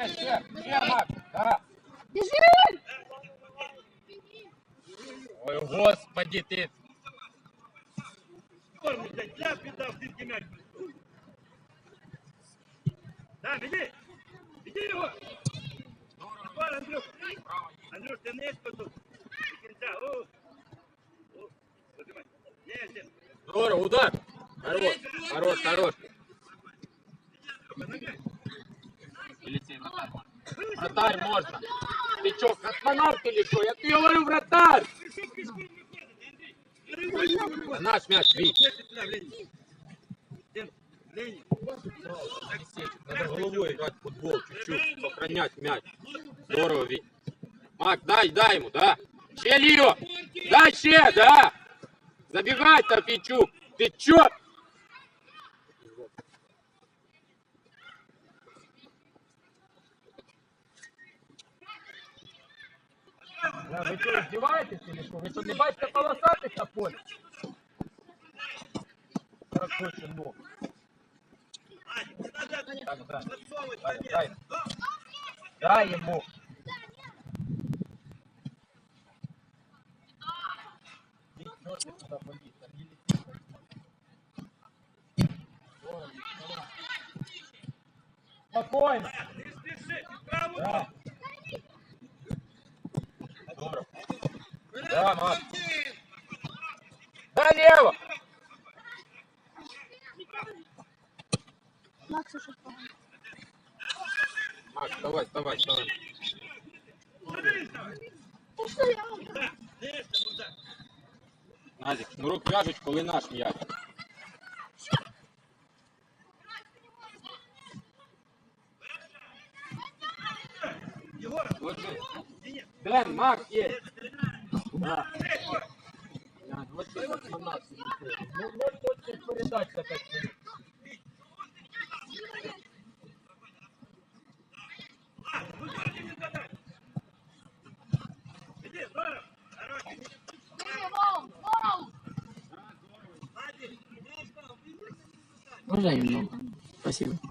Ще, ще, ще, Макс. Да. Бежи! Ой, господи, ти. вратарь. Вратарь можно. Ты чё, космонавт или что? Я тебе говорю, вратарь. А наш мяч, Вить. Ближче сюди, в лінію. Дим, в лінію. Надо головой играть в футбол чуть-чуть, сохранять мяч. Здорово, Вить. Мак, дай, дай ему, да. Ще, Лио. Дай ще, да. Забегай-то, Фичук. Ты чё? Или что? Вы что, не бачите полосатых на поле? Хорошо, щенок. Так, да. Дай, дай. Дай ему. Спокойно. Не спіши, право. Да. Да, Макс. Да, лево. Макс уже Макс, давай, давай, давай. Назик, шнурок в'яжуть, коли наш м'яч. Дэн, Макс есть. Да. Вот пять минут. іди, здорово. Хороший. Ладі, нижче. Можно немного? Спасибо.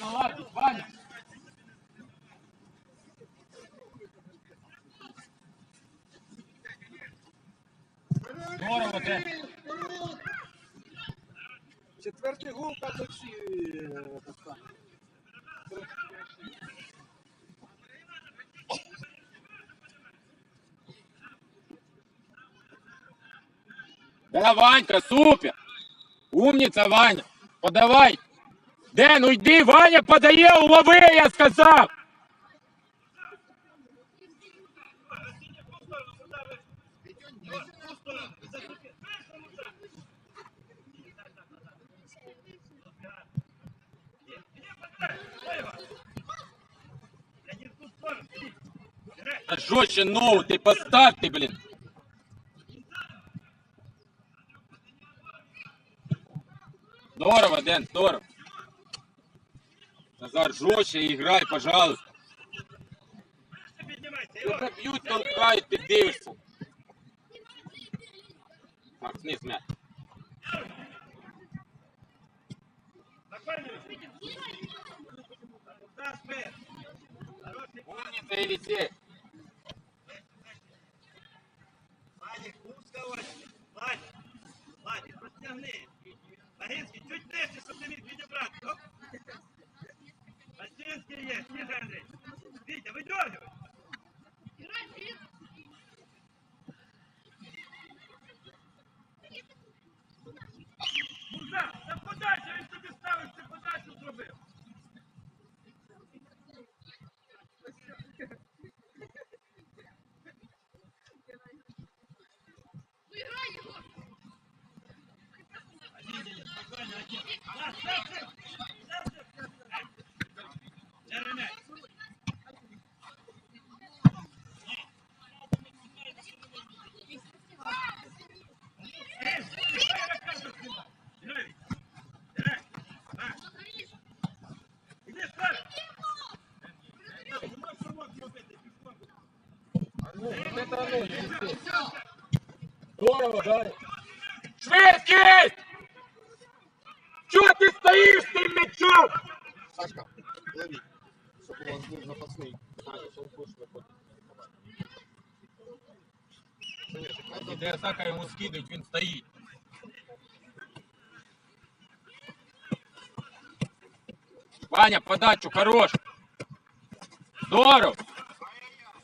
Наладить, Ваня. Здорово, Дэн. Четвертий гол так оці Да, Ванька, супер! Умница, Ваня! Подавай! Дэн, уйди, Ваня подає, улови, я сказав! Жестче ноу, ты поставь ты, блин! Здорово, Дэн, здорово. Назар, жестче играй, пожалуйста. Піднімайся, Тебе б'ють, толкають, ти дивишся. Макс, вниз м'яч. Умница, Елисей. Здорово, Дарья. Швидкість! Чого ти стоїш з тим м'ячом? Сашка, лови, щоб у вас був запасний. Іде Сака йому скидують, він стоїть. Ваня, подачу, хорош. Здорово.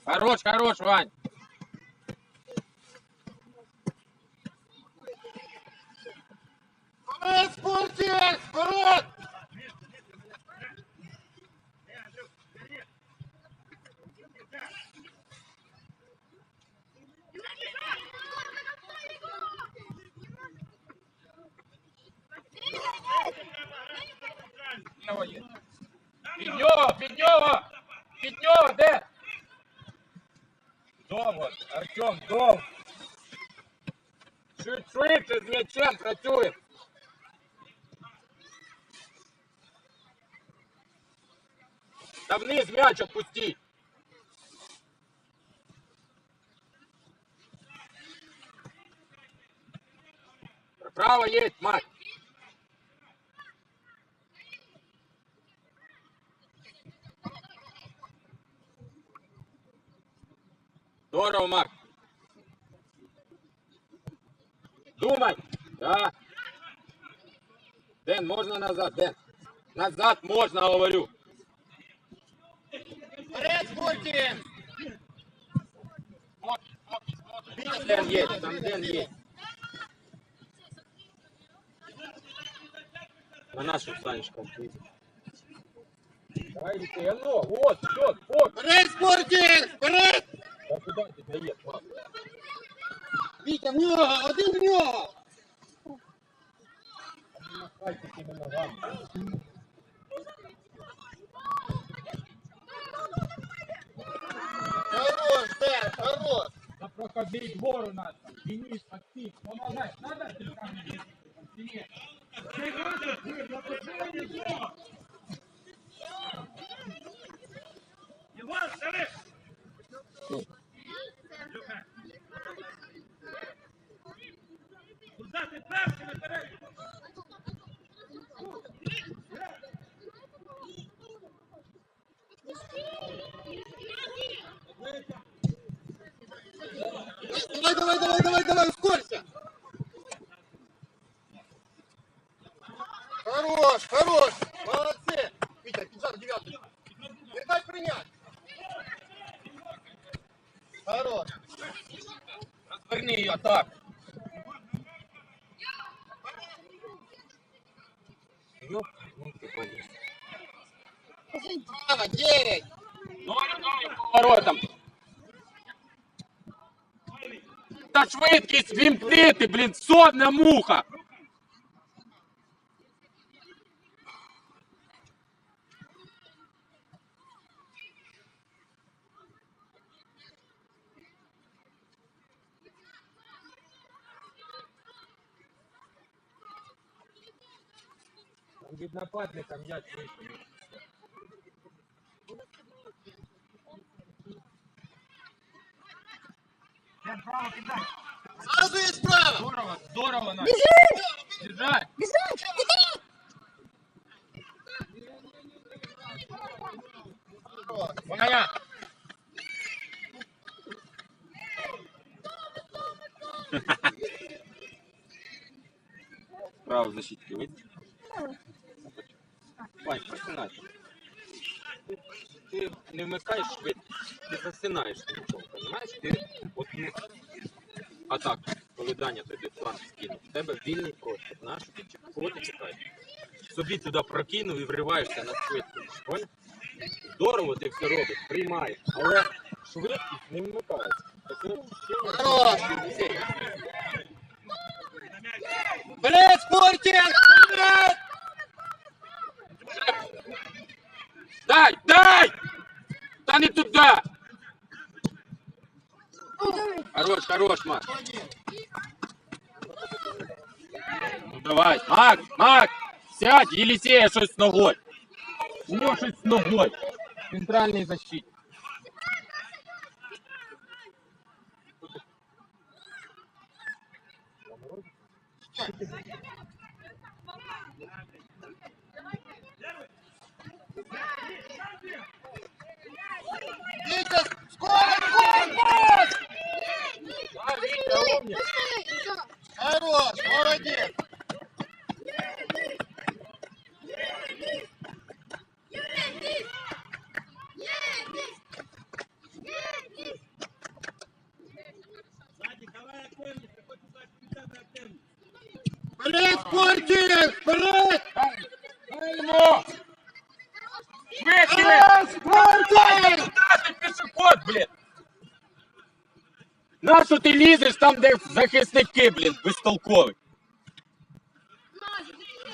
Хорош, хорош, Вань. Вперед, спортик! Вперед! Ліво є. Під нього, під нього! Під нього, де? Довго, Артем, довго. Чуть швидше з м'ячем працює. Та вниз м'яч опусти. Право есть, мать. Здорово, Марк. Думай. Да. Ден, можно назад, Ден. Назад можно, говорю. Вперед, спортик! Там Ден есть, там Ден есть. На нашу Санечку. Давай, Алексей, а ну, вот, все, вот. Вперед, спортик! Вперед! Да куда ты даешь, пап? Вітя, в нього! Один в нього! Махай такими ногами. Хорош, Ден, хорош! Да проходи двору надо. Денис, подпись. Помогай. Надо ты камни держишь? Там сильнее. Іван, старий! Люка. Куда ти перший наперед? Давай, давай, давай, давай, давай, ускорься! Хорош, хорош! Молодцы! Витя, пиджак девятый. Передай принять! Хорош! Разверни ее так. Ёп, ну ты полез. Право, девять! Поворотом Та швидкість вімкни ти, блін, сонна муха. Там від нападника м'яч вийшов. Моя. Право защитки выйти. Вань, просинайся. Ти не вмикаєш швидкість, ти засинаєш нічого, розумієш? Ти от ну, а так, коли Даня тобі план скинув, в тебе вільний простір, знаєш, ти чекаєш? Собі туди прокинув і вриваєшся на швидкість. Понял? Здорово ти все робиш, приймаєш, але швидкість не вмикається. Таке ощущення, Хорош. що Вперед, Спортинг! Вперед! Дай, дай! Та не туди! Хорош, хорош, Мак. Ну давай, Мак, Мак! Сядь, Єлісея щось з ногою. У нього щось з Ногою. Центральний защитник. Витя, скоро, скоро! А, Вітя, умник. Хорош, молодец. Вперед, Спортинг! Вперед! Дай йому! Швидше! Вперед, Спортинг! Куда ти пішоход, блін? Нащо ти лізеш там, де захисники, блін, безтолкові?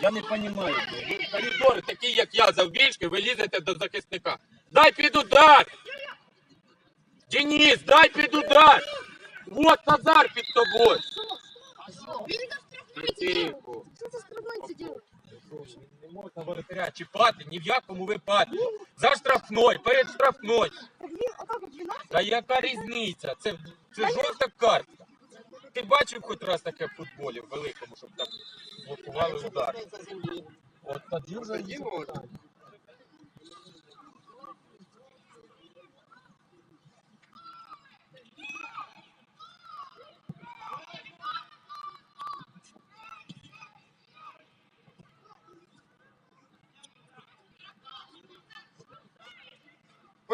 Я не розумію. блін. Ви Коридори такі, як я, завбільшки, ви лізете до захисника. Дай під удар! Денис, дай під удар! Вот Назар під тобою! Тихо. Что ты страшно Делаешь? Не можна воротаря чіпати ні в якому випадку. За штрафною, перед 12? Та яка різниця? Це, це жовта картка. Ти бачив хоч раз таке в футболі в великому, щоб так блокували удар. От тоді вже є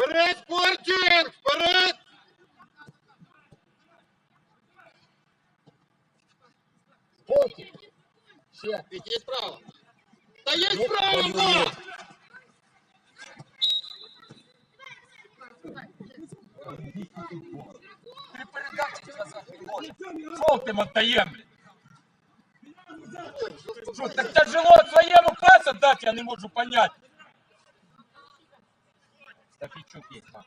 Вперед, Спортинг! Вперед! Спокій. Ще. Витя, есть справа. Да есть Ну, справа, твою вот! мать. Три передачі сказати не можна. Жовтим віддаємо, блін. Що, так тяжело своєму пас отдать, я не можу понять. Стафійчук є, мам.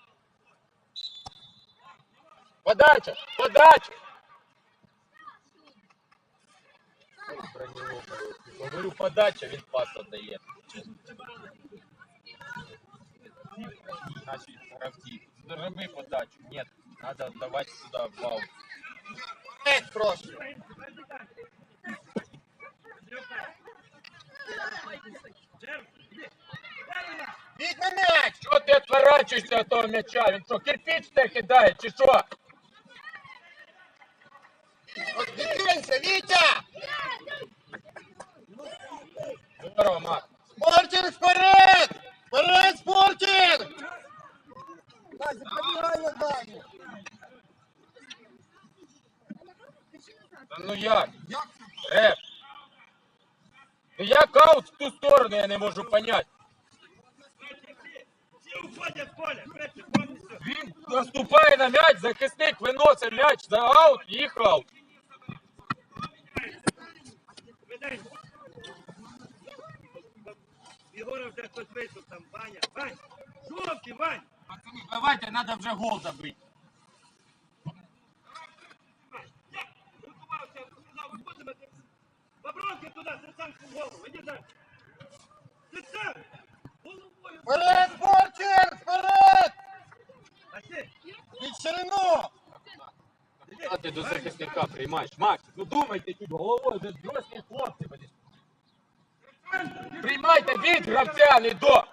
Подача, подача. Говорю, подача, він пас отдає. Наші гравці. Зроби подачу. Нет, надо отдавать сюда в аут. Вперед, прошу. Відворачуєшся від того м'яча? Він що, кирпич тебе кидає, чи що? Двигайся, Витя! Здорово, Мак. Спортинг вперед! Вперед, Спортинг! Та ну як? Реп. Ну як аут в ту сторону, я не можу понять. Він наступає на м'яч, захисник виносить м'яч за аут, їх аут. Єгора вже хтось вийшов там, Ваня. Вань, жовтий, Вань. Пацани, давайте, треба вже гол забити. до захисника, приймай. Макс, ну думайте тут головою, це дорослі хлопці. блін. Приймайте від гравця, а не до.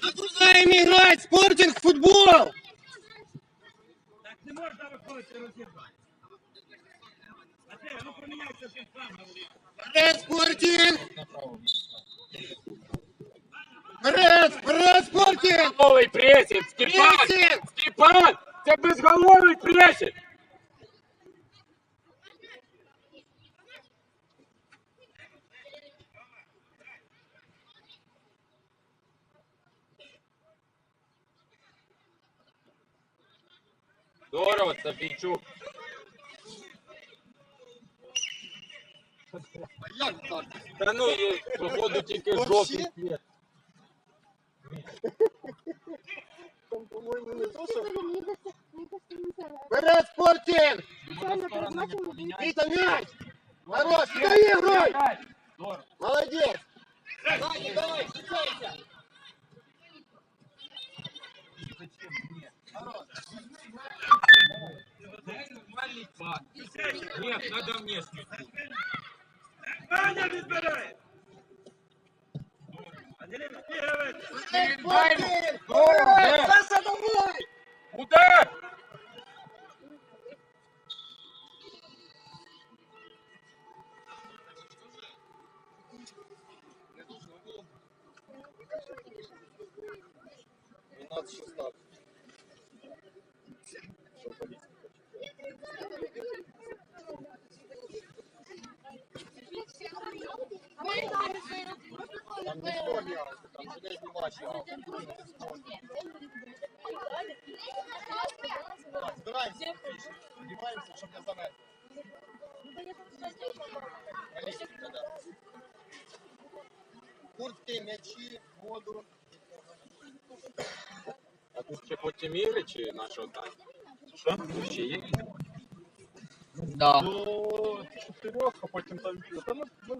Продолжаем играть! Спортинг, футбол! Так не можна виходити розірвати. А ти, ну поміняйся тим самим. Вперед, Спортинг! Вперед, вперед, Спортинг! Безголовий пресінг, Степан! Пресінг! Здорово, Сапійчук. Як так? Та ну, є, походу, тільки Вообще? жовтий світ. Нет, надо внешнюю. Ваня відбирає. Андрій Кігровець. Спортинг! Здорово, збираємося, фішки. Одіваємося, щоб не замерзли. Налізьте туди. Куртки, м'ячі, воду. А тут ще потім ігри чи нашого Таня? Що? Ще є? Да. До чотирьох, а потім там та ми, ми